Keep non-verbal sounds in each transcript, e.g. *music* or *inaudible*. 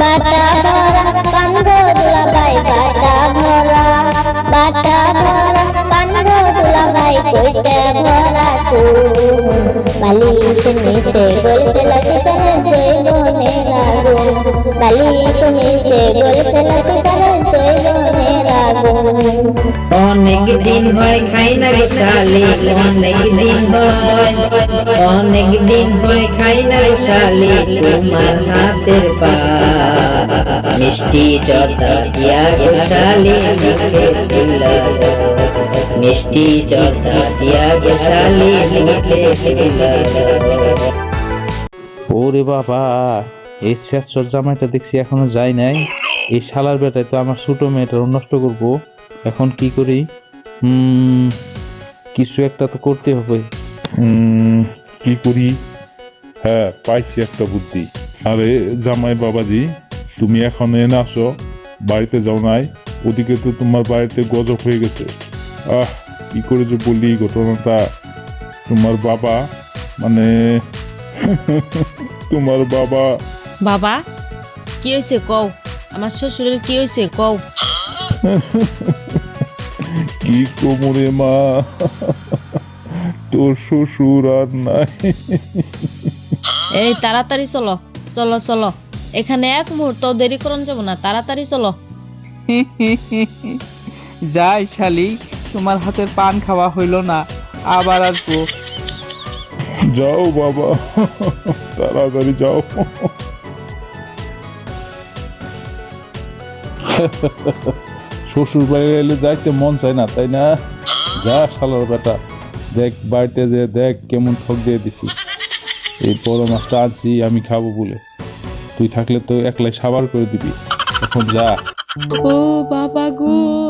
বাটা ভরা পানগো দুলাভাই বাটা ভরা বাটা দুলাভাই কইটা ভরা তুম বালিশ নিচে গোল ফেলাছে তার জৈবনের আগুন বালিশ নিচে গোল আগুন অনেক দিন হয় খাই না শালি, তোমার হাতের পা। মিষ্টি দিয়া শালি মিষ্টি চটা দিয়া ওরে বাবা এই শেষর জামাইটা দেখছি এখনও যায় নাই। এই শালার বেটায় তো আমার ছোট মেয়েটার নষ্ট করব। এখন কি করি? হুম কিছু একটা তো করতে হবে। উম, কি করি? হ্যাঁ পাইছি একটা বুদ্ধি। আরে জামাই বাবাজি তুমি এখন এনে আসো। বাড়িতে যাও নাই। ওদিকে তো তোমার বাড়িতে গজব হয়ে গেছে। আহ কি করে যে বলি ঘটনাটা? তোমার বাবা মানে তোমার বাবা। বাবা কি হয়েছে কও? আমার শ্বশুরের কি হয়েছে কও? কি কোমরে মা? তোর শ্বশুর আর নাই। এই তাড়াতাড়ি চলো চলো চলো। এখানে এক মুহূর্ত দেরি করন যাব না তাড়াতাড়ি চলো। যাই শালি তোমার হাতের পান খাওয়া হইল না আবার আসব। যাও বাবা তাড়াতাড়ি যাও। শ্বশুর বাড়ি এলে যাইতে মন চায় না তাই না? যা শালার বেটা দেখ বাড়িতে যে দেখ কেমন ঠক দিয়ে দিছি। এই বড় মাছটা আনছি আমি খাব বলে। তুই থাকলে তো একলাই সাবার করে দিবি। এখন যা। ও বাবা গো।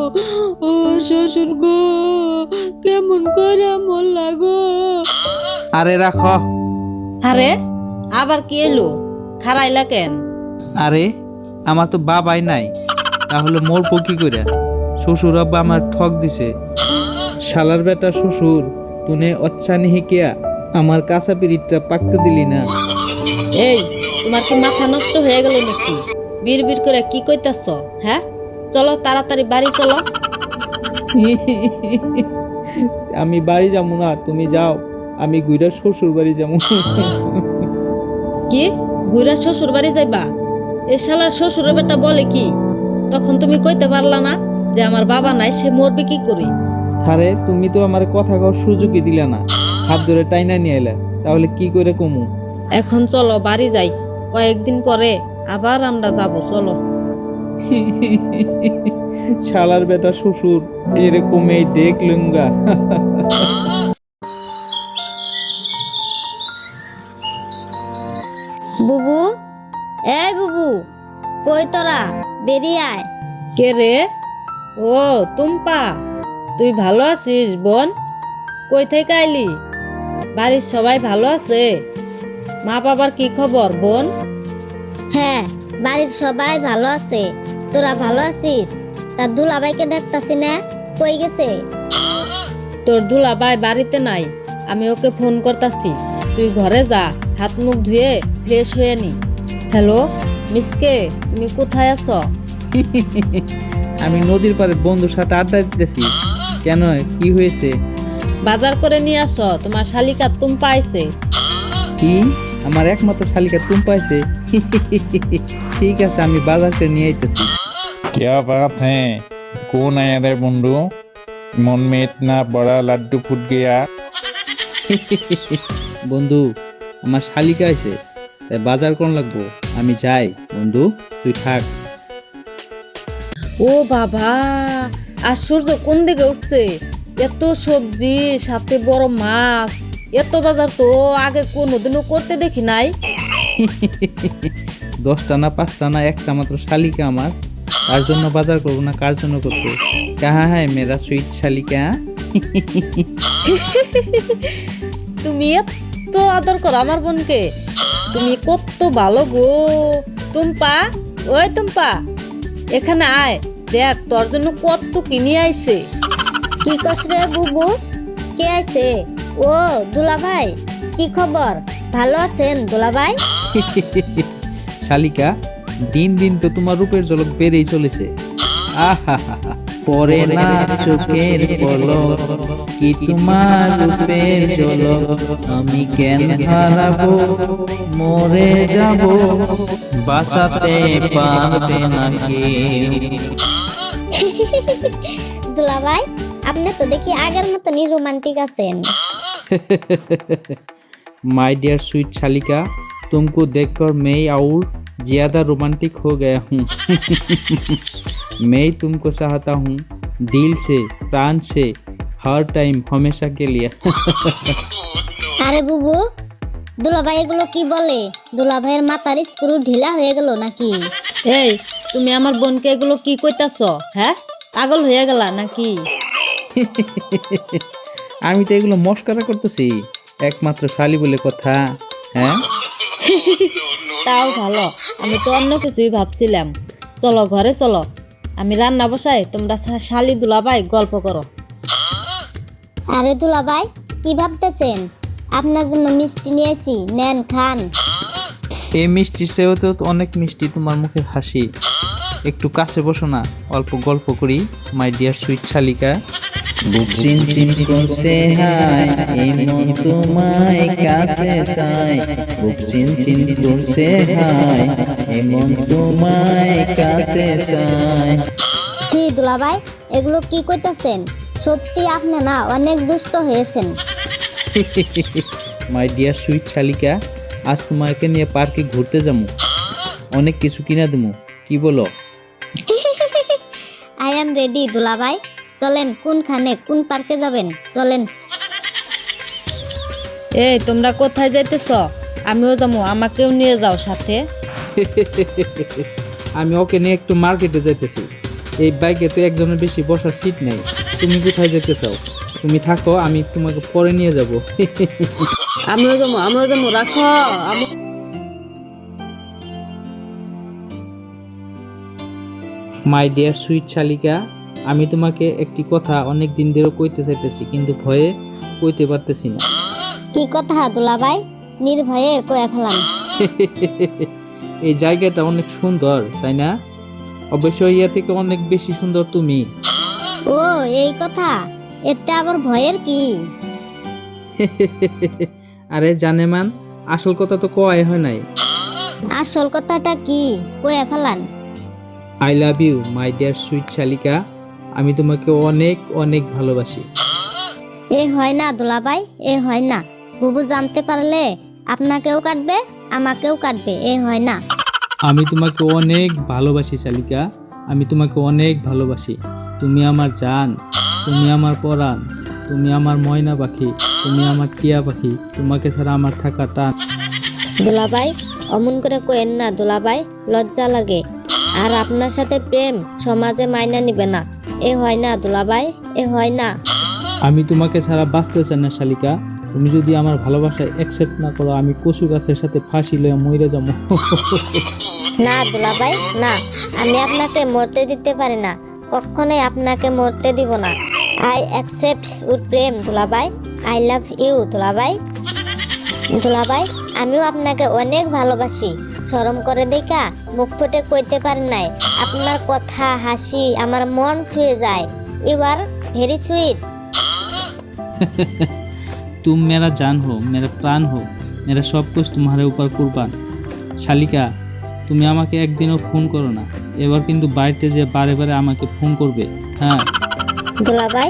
গো। আরে রাখো। আরে? আবার কি এলো? খারাইলা কেন? আরে আমার তো বাবাই নাই। তাহলে মোর কি করে? শ্বশুর আব্বা আমার ঠক দিছে। শালার বেটা শ্বশুর তুনে অচ্ছা নিহিকিয়া আমার কাঁচা পিরিতটা পাকতে দিলি না। এই তোমার কি মাথা নষ্ট হয়ে গেল নাকি? বীর বীর করে কি কইতাছ হ্যাঁ? চলো তাড়াতাড়ি বাড়ি চলো। *laughs* আমি বাড়ি যাব না তুমি যাও। আমি গুইরা শ্বশুর বাড়ি যাব। কি? ঘুরে শ্বশুর বাড়ি যাইবা? এ শালার শ্বশুরের বেটা বলে কি? তখন তুমি কইতে পারলা না যে আমার বাবা নাই সে মরবে কি করে? আরে তুমি তো আমার কথা কর সুযোগই দিলা না। হাত ধরে টাইনা নিয়ে এলে তাহলে কি করে কমু? এখন চলো বাড়ি যাই। কয়েকদিন পরে আবার আমরা যাব চলো। *laughs* শালার বেটা শ্বশুর এরকম এই দেখলুঙ্গা বুবু এ বুবু কই তোরা? বেরিয়ে আয়। কে রে? ও টুম্পা। তুই ভালো আছিস বোন? কই থেকে আইলি? বাড়ির সবাই ভালো আছে? মা বাবার কি খবর বোন? হ্যাঁ বাড়ির সবাই ভালো আছে। তোরা ভালো আছিস? তা দুলাভাইকে দেখতাছি না কই গেছে? তোর দুলাভাই বাড়িতে নাই আমি ওকে ফোন করতাছি। তুই ঘরে যা হাত মুখ ধুয়ে ফ্রেশ হয়ে নি। হ্যালো মিসকে তুমি কোথায় আছো? *laughs* আমি নদীর পাড়ে বন্ধুর সাথে আড্ডা দিতেছি। কেন কি হয়েছে? বাজার করে নিয়ে আসো তোমার শালিকা তুম পাইছে। কি? আমার একমাত্র শালিকা তুম পাইছে? *laughs* ঠিক আছে আমি বাজার করে নিয়ে আইতেছি। क्या बात है कौन आया रे मुंडू मन में इतना बड़ा लड्डू फूट गया বন্ধু *laughs* আমার শালিকা আছে তাই বাজার কোন লাগবো আমি যাই বন্ধু তুই থাক ও বাবা আর সূর্য কোন দিকে উঠছে এত সবজি সাথে বড় মাছ এত বাজার তো আগে কোনোদিনও করতে দেখি নাই *laughs* দশটা না পাঁচটা না একটা মাত্র শালিকা আমার তার জন্য বাজার করব না কার জন্য করব? কাহা হ্যাঁ মেরা সুইট শালিকা তুমি এত আদর করো আমার বোনকে। তুমি কত ভালো গো। টুম্পা ওই টুম্পা এখানে আয়। দেখ তোর জন্য কত কিনে আইছে। কি কস রে বুবু? কে আছে? ও দুলাভাই কি খবর? ভালো আছেন দুলাভাই? শালিকা দিন দিন তো তোমার রূপের ঝলক বেড়েই চলেছে আহা পরে না চোখের পলক কি তোমার রূপের ঝলক আমি কেন হারাবো মরে যাব বাঁচাতে পারবে না কেউ দুলাভাই আপনি তো দেখি আগের মতনই রোমান্টিক আছেন माय डियर स्वीट शालिका तुमको देखकर मैं और ज्यादा रोमांटिक हो गया हूँ मैं तुमको चाहता हूँ दिल से प्राण से हर टाइम हमेशा के लिए আরে বুবু দুলাভাই এগুলো কি বলে দুলাভাইয়ের মাথার স্ক্রু ঢিলা হয়ে গেল নাকি এই তুমি আমার বোনকে এগুলো কি কইতাছ হ্যাঁ পাগল হয়ে গেলা নাকি আমি তো এগুলো মস্করা করতেছি একমাত্র শালি বলে কথা হ্যাঁ *laughs* তাও ভালো। আমি তো অন্য কিছুই ভাবছিলাম। চলো ঘরে চলো। আমি রান্না বসাই তোমরা শালি দুলাভাই গল্প করো। আরে দুলাভাই কি ভাবতেছেন? আপনার জন্য মিষ্টি নিয়েছি নেন খান। এই মিষ্টির চেয়েও তো অনেক মিষ্টি তোমার মুখে হাসি। একটু কাছে বসো না অল্প গল্প করি মাই ডিয়ার সুইট শালিকা। চিন চিন করছে হাই এমন তোমায় কাছে চাই বুক চিন চিন করছে হাই এমন তোমায় কাছে চাই জি দুলাভাই এগুলো কি কইতাছেন? সত্যি আপনি না অনেক দুষ্ট হয়েছেন। *laughs* মাই ডিয়ার সুইট শালিকা আজ তোমাকে নিয়ে পার্কে ঘুরতে যাব। অনেক কিছু কিনা দেবো। কি বলো? *laughs* আই এম রেডি দুলাভাই। চলেন কোনখানে কোন পার্কে যাবেন? চলেন। এই তোমরা কোথায় যাইতেছ? আমিও যাব আমাকেও নিয়ে যাও সাথে। *laughs* আমি ওকে নিয়ে একটু মার্কেটে যাইতেছি। এই বাইকে তো একজনের বেশি বসার সিট নেই। তুমি কোথায় যেতে চাও তুমি থাকো আমি তোমাকে পরে নিয়ে যাব। *laughs* আমিও যাব আমিও যাব রাখো। মাই ডিয়ার সুইট শালিকা আমি তোমাকে একটি কথা অনেক দিন ধরে কইতে চাইতেছি কিন্তু ভয়ে কইতে পারতেছি না। কি কথা দুলাভাই? নির্ভয়ে কয়ে ফেলান *laughs* এই জায়গাটা অনেক সুন্দর তাই না? অবশ্যই ইয়া থেকে অনেক বেশি সুন্দর তুমি। ও এই কথা? এতে আবার ভয়ের কি? *laughs* আরে জানে মান আসল কথা তো কয় হয় নাই। আসল কথাটা কি? কয়ে ফেলান। I love you my dear sweet শালিকা। আমি তোমাকে অনেক অনেক ভালোবাসি। এ হয় না দুলাভাই এ হয় না। বুবু জানতে পারলে আপনাকেও কাটবে আমাকেও কাটবে এ হয় না। আমি তোমাকে অনেক ভালোবাসি শালিকা। আমি তোমাকে অনেক ভালোবাসি। তুমি আমার জান তুমি আমার পরাণ তুমি আমার ময়না পাখি তুমি আমার টিয়া পাখি তোমাকে ছাড়া আমার থাকা টান। দুলাভাই অমন করে কোয়েন না দুলাভাই লজ্জা লাগে। আর আপনার সাথে প্রেম সমাজে মাইনা নিবে না। এ হয় না দুলাভাই এ হয় না। আমি তোমাকে ছাড়া বাঁচতে চাই না শালিকা। তুমি যদি আমার ভালোবাসায় অ্যাকসেপ্ট না করো আমি কচু গাছের সাথে ফাঁসি লয়ে মরে যাব। না দুলাভাই না। আমি আপনাকে মরতে দিতে পারি না। কখনোই আপনাকে মরতে দিব না। আই অ্যাকসেপ্ট উড প্রেম দুলাভাই। আই লাভ ইউ দুলাভাই। দুলাভাই আমিও আপনাকে অনেক ভালোবাসি। শরম করে দেখা মুখ ফুটে কইতে পারি নাই আপনার কথা হাসি আমার মন ছুঁয়ে যায় ইউ আর ভেরি সুইট तुम मेरा जान हो मेरा প্রাণ हो मेरा सब कुछ तुम्हारे ऊपर कुर्बान শালিকা তুমি আমাকে একদিনও ফোন করো না এবার কিন্তু বাড়িতে যে বারে বারে আমাকে ফোন করবে হ্যাঁ দুলাভাই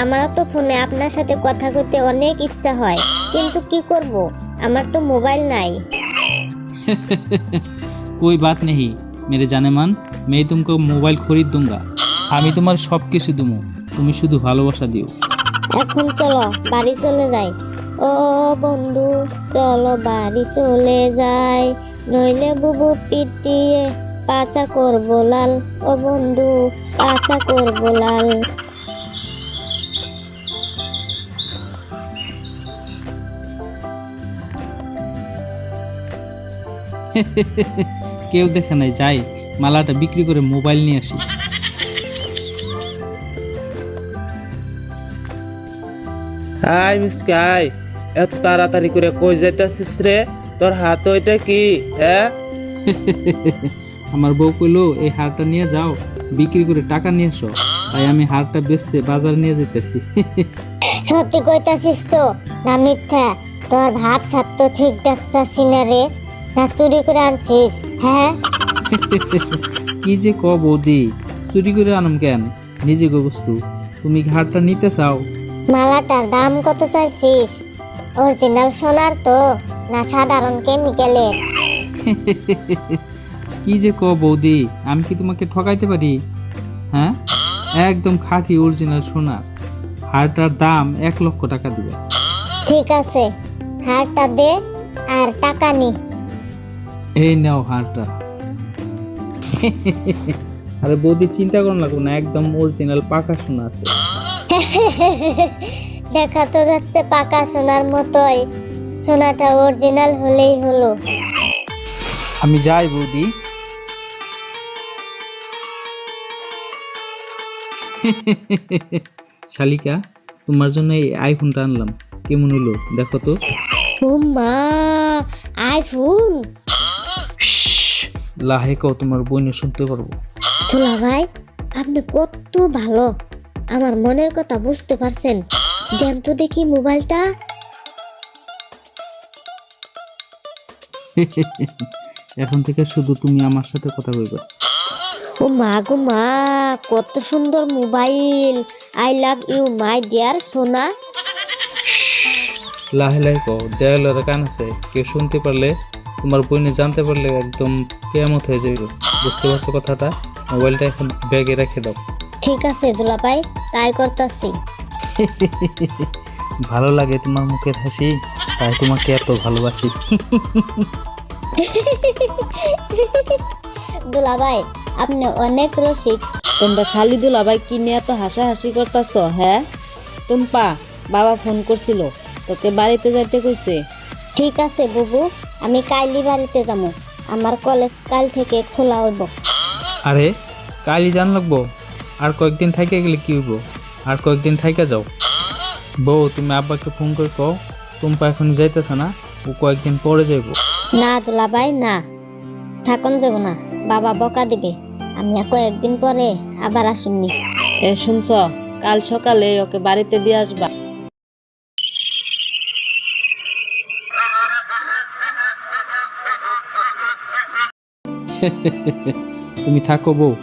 আমারও তো ফোনে আপনার সাথে কথা কইতে অনেক ইচ্ছা হয় কিন্তু কি করব আমার তো মোবাইল নাই कोई बात नहीं मेरे जाने मान मैं तुमको मोबाइल खरीद दूंगा আমি তোমার সব কিছু দেবো তুমি শুধু ভালোবাসা দিও এখন চলো বাড়ি চলে যাই ও বন্ধু চলো বাড়ি চলে যাই নইলে বুবু পিটিয়ে পাচা করবো লাল ও বন্ধু পাচা করবো লাল *laughs* কেউ দেখে নাই যাই মালাটা বিক্রি করে মোবাইল নিয়ে আসি। হাই মিসকাই এত তাড়াতাড়ি করে কই যাইতাছিস রে? তোর হাত ওইটা কি হ্যাঁ? *laughs* আমার বউ কইলো এই হারটা নিয়ে যাও বিক্রি করে টাকা নিয়ে এসো। তাই আমি হারটা বেচতে বাজার নিয়ে যেতেছি *laughs* সত্যি কইতাছিস তো না মিথ্যা তোর ভাব সাপ তো ঠিক দেখতাছি না রে। না চুরি করে আনছিস হ্যাঁ? *laughs* কি যে ক বৌদি চুরি করে আনম কেন? নিজে গো বস্তু তুমি হারটা নিতে চাও? মালাটার দাম কত চাইছিস? অরিজিনাল সোনার তো না সাধারণ কেমিক্যালের? *laughs* কি যে ক বৌদি আমি কি তোমাকে ঠকাইতে পারি? হ্যাঁ? একদম খাঁটি অরিজিনাল সোনা। হারটার দাম এক লক্ষ টাকা দিবে। ঠিক আছে হারটা দে আর টাকা নি। এই নাও হারটা। আরে বৌদি চিন্তা করুন লাগবো না একদম অরিজিনাল পাকা সোনা আছে। *laughs* দেখা তো যাচ্ছে পাকা সোনার মতোই। সোনাটা অরিজিনাল হলেই হলো। আমি যাই বৌদি। *laughs* শালিকা তোমার জন্য এই আইফোনটা আনলাম। কেমন হলো? দেখো তো। ও মা আইফোন লাহে কও তোমার বইনে শুনতে পারব। দুলা ভাই আপনি কত ভালো। আমার মনের কথা বুঝতে পারছেন। দেন তো দেখি মোবাইলটা। এখন থেকে শুধু তুমি আমার সাথে কথা কইবে। ও মা গো মা কত সুন্দর mobile. I love you my dear সোনা। লাহে লাহে কও দেয়ালের কান আছে কেউ শুনতে পারলে তোমার বইনে জানতে পারলে একদম কেয়ামত হয়ে যাবে বুঝতে পারছ কথাটা? মোবাইলটা এখন ব্যাগে রেখে দাও। ঠিক আছে দুলা ভাই তাই করতাছি। *laughs* ভালো লাগে তোমার মুখের হাসি তাই তোমাকে এত ভালোবাসি। *laughs* দুলা ভাই আপনি অনেক রসিক। তোমরা শালি দুলাভাই কি নিয়ে এত হাসাহাসি করতেছ হ্যাঁ? টুম্পা বাবা ফোন করছিল তোকে বাড়িতে যাইতে কইছে। ঠিক আছে বুবু আমি কাইলি বাড়িতে যাব আমার কলেজ কাল থেকে খোলা হইব। আরে কালই জান লাগবো। আর কয়েকদিন থাইকে গেলে কি হইব? আর কয়েকদিন থাইকা যাও। বউ তুমি আব্বাকে ফোন করে কও টুম্পা এখন যাইতেছে না ও কয়েকদিন পরে যাইবো। না দুলা ভাই না। থাকুন যাব না বাবা বকা দিবে। আমি কয়েকদিন পরে আবার আসুননি এ শুনছ কাল সকালে ওকে বাড়িতে দিয়ে আসবা। *laughs* তুমি থাকো বউ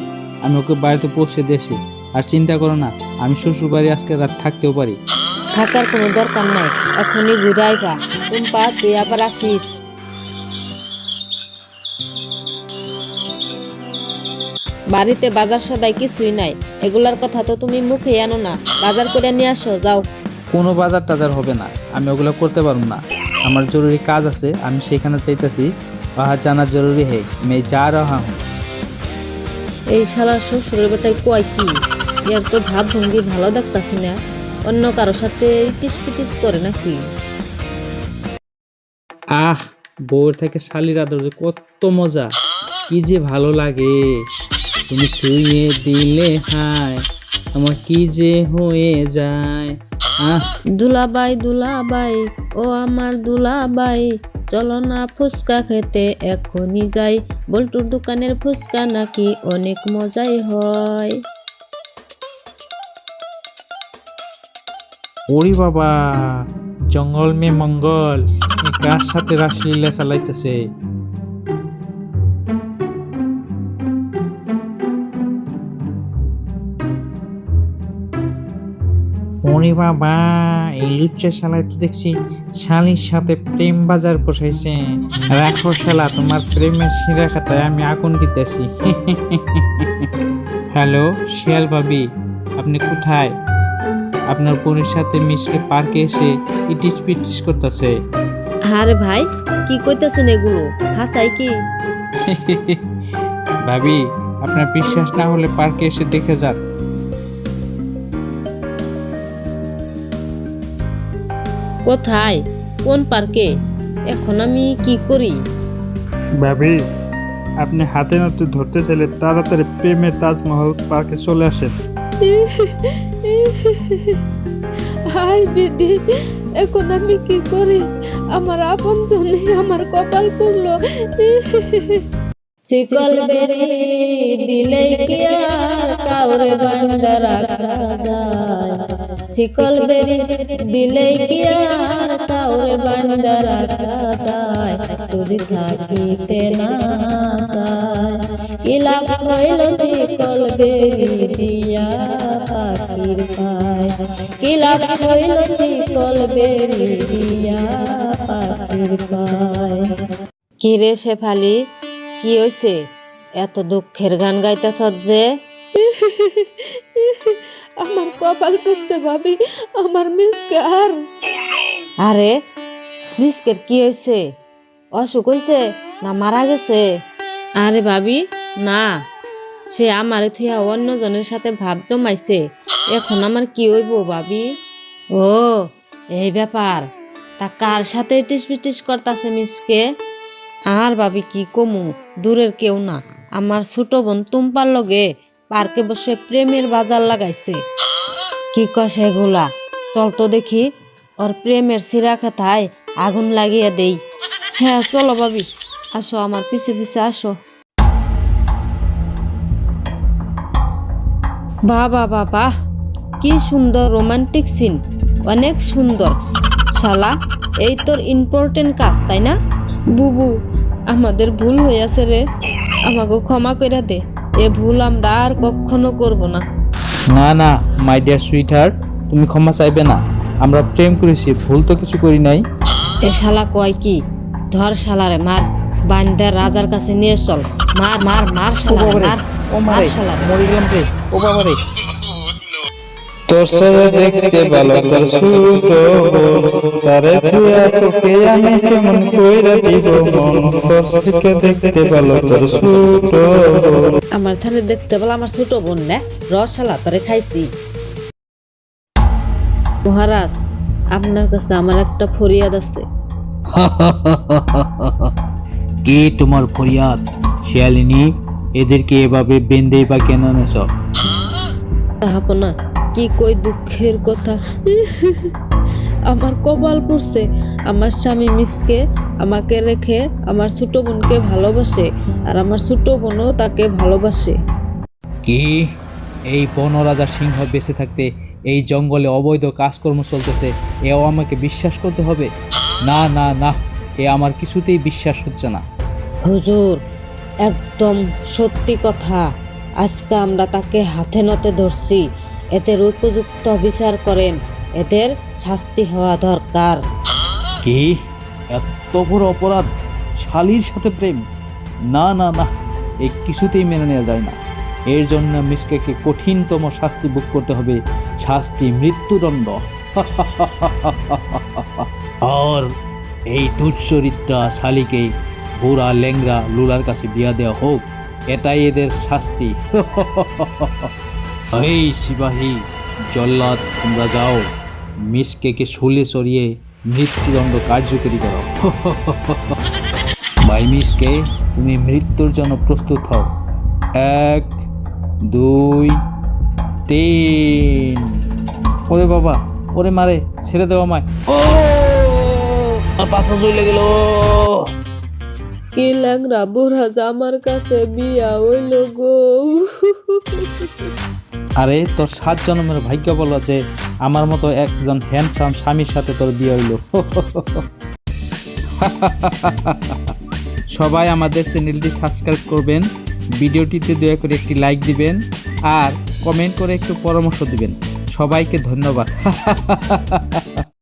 আমি ওকে বাড়িতে পৌঁছে দেশে আর চিন্তা করো না আমি শ্বশুর বাড়ি আজকে রাত থাকতেও পারি। থাকার কোনো দরকার নাই এখনই ঘুরে আইবা। টুম্পা তুই আবার আসিস। বাড়িতে বাজার সদাই কিছুই নাই এগুলার কথা তো তুমি মুখে আনো না। বাজার করে নিয়ে আসো যাও। কোনো বাজার টাজার হবে না আমি ওগুলো করতে পারব না। আমার জরুরি কাজ আছে আমি সেখানে চাইতেছি বাহার জানা জরুরি হে। মে যা রাহা হুঁ এই শালার শ্বশুরের বেটায় কয় কি? ইয়ার তো ভাব ভঙ্গি ভালো দেখতাছি না। অন্য কারোর সাথে ইটিস পিটিস করে নাকি? আহ বউয়ের থেকে শালির আদর যে কত মজা। কি যে ভালো লাগে। তুমি শুয়ে দিলে হায় আমার কি যে হয়ে যায়। দুলাবাই দুলাবাই ও আমার দুলাবাই চলো না ফুচকা খেতে এখনই যাই। বল্টুর দোকানের ফুচকা নাকি অনেক মজাই হয়। ওরে বাবা জঙ্গল মে মঙ্গল কার সাথে রাসলীলা চালাইতেছে? ওরে বাবা এই লুচ্চা শালায় তো দেখছি শালির সাথে প্রেম বাজার বসাইছে। রাখো শালা তোমার প্রেমের শিরা খাতায় আমি আগুন দিতেছি। *laughs* হ্যালো শিয়াল ভাবি আপনি কোথায়? আপনার বোনের সাথে মিশকে পার্কে এসে ইটিস পিটিস করতেছে। আরে ভাই কি কইতাছেন এগুলো? হাসাই কি? *laughs* ভাবি আপনার বিশ্বাস না হলে পার্কে এসে দেখে যান। কোথায়? কোন পার্কে? এখন আমি কি করি? ভাবি আপনি হাতে নাতে ধরতে চাইলে তাড়াতাড়ি প্রেমের তাজমহল পার্কে চলে আসেন। হাই বিদি এখন আমি কি করি? আমার আপন জনে আমার কপাল পড়ল শিকল বেরি দিলে কি আর কাউরে রাখা যায়? শিকল দিলে কি আর কাউরে যদি থাকিতে না শিকল বেরি দিয়া পাখির পায়। শিকল বেরি দিয়া পাখির পায়। কি রে শেফালি, কি হইছে? এত দুঃখের গান গাইতেছ যে। আমার কপাল পড়ছে ভাবি আমার মিসকে আর আরে মিসকের কি হয়েছে? অসুখ হয়েছে না মারা গেছে? আরে ভাবি না। সে আমার থিয়া অন্য জনের সাথে ভাব জমাইছে। এখন আমার কি হইব ভাবি? ও এই ব্যাপার। তা কার সাথে টিস পিটিস করতাছে মিসকে? আর ভাবি কি কমু? দূরের কেউ না। আমার ছোট বোন তুম্পার লগে পার্কে বসে প্রেমের বাজার লাগাইছে। কি কয় সেগুলা চল তো দেখি। ওর প্রেমের সিরা খাতায় আগুন লাগিয়ে দেই। হ্যাঁ চলো ভাবি। আসো, আমার পিছে পিছে আসো। বাবা বাবা, কি সুন্দর রোমান্টিক সিন। অনেক সুন্দর। শালা, এই তোর ইম্পর্টেন্ট কাজ, তাই না? বুবু, আমাদের ভুল হইয়াছে রে। আমাকে ক্ষমা করে দে। এ ভুল আমরা আর কখনো করব না। না না মাই ডিয়ার সুইট হার্ট তুমি ক্ষমা চাইবে না। আমরা প্রেম করেছি ভুল তো কিছু করি নাই। এ শালা কয় কি? ধর শালারে মার বান্দার রাজার কাছে নিয়ে চল। মার মার মার শালা মার ও মার শালা মরিলাম রে ও বাবারে। তোর দেখতে ভালো তোর তারে তুইয়া তোকে আমি কেমন কইরা দিব মন? তোর থেকে দেখতে ভালো তোর আমার থানে দেখতে পেলাম আমার ছোট বোন না রস শালা তোরে খাইছি। মহারাজ আপনার কাছে আমার একটা ফরিয়াদ আছে। *laughs* কে তোমার ফরিয়াদ? শিয়ালিনী এদেরকে এভাবে বেঁধেই বা কেন নেছ না কি কই দুঃখের কথা? আমার কপাল পড়ছে। আমার স্বামী মিসকে আমাকে রেখে আমার ছোট বোনকে ভালোবাসে আর আমার ছোট বোনও তাকে ভালোবাসে। কি? এই বনরাজা সিংহ বেঁচে থাকতে এই জঙ্গলে অবৈধ কাজকর্ম চলতেছে এও আমাকে বিশ্বাস করতে হবে? না না না এ আমার কিছুতেই বিশ্বাস হচ্ছে না। হুজুর একদম সত্যি কথা। আজকে আমরা তাকে হাতে নতে ধরছি। এদের উপযুক্ত বিচার করেন। এদের শাস্তি হওয়া দরকার। কি? এত বড় অপরাধ? শালির সাথে প্রেম? না না না এই কিছুতেই মেনে নেওয়া যায় না। এর জন্য মিসকেকে কঠিনতম শাস্তি ভোগ করতে হবে। শাস্তি মৃত্যুদণ্ড। *laughs* আর এই দুশ্চরিত্রা শালিকে বুড়া লেংরা লুলার কাছে বিয়া দেওয়া হোক। এটাই এদের শাস্তি। *laughs* এই সিপাহী, জল্লাদ, তোমরা যাও। মিসকেকে শুলে সরিয়ে মৃত্যুদণ্ড কার্যকরী করো। *laughs* ভাই মিসকে, তুমি মৃত্যুর জন্য প্রস্তুত হও। এক, দুই, তিন। ওরে বাবা, ওরে মারে, ছেড়ে দেওয়া আমায়। ও পাশা চলে গেল। কি ল্যাংরা বুড়া আমার কাছে বিয়া হইল গো। আরে, তোর সাত জন্মের ভাগ্য বলো যে আমার মতো একজন হ্যান্ডসাম স্বামীর সাথে তোর বিয়ে হইল। সবাই আমাদের চ্যানেলটি সাবস্ক্রাইব করবেন, ভিডিওটিতে দয়া করে একটি লাইক দিবেন, আর কমেন্ট করে একটু পরামর্শ দিবেন। সবাইকে ধন্যবাদ। *laughs*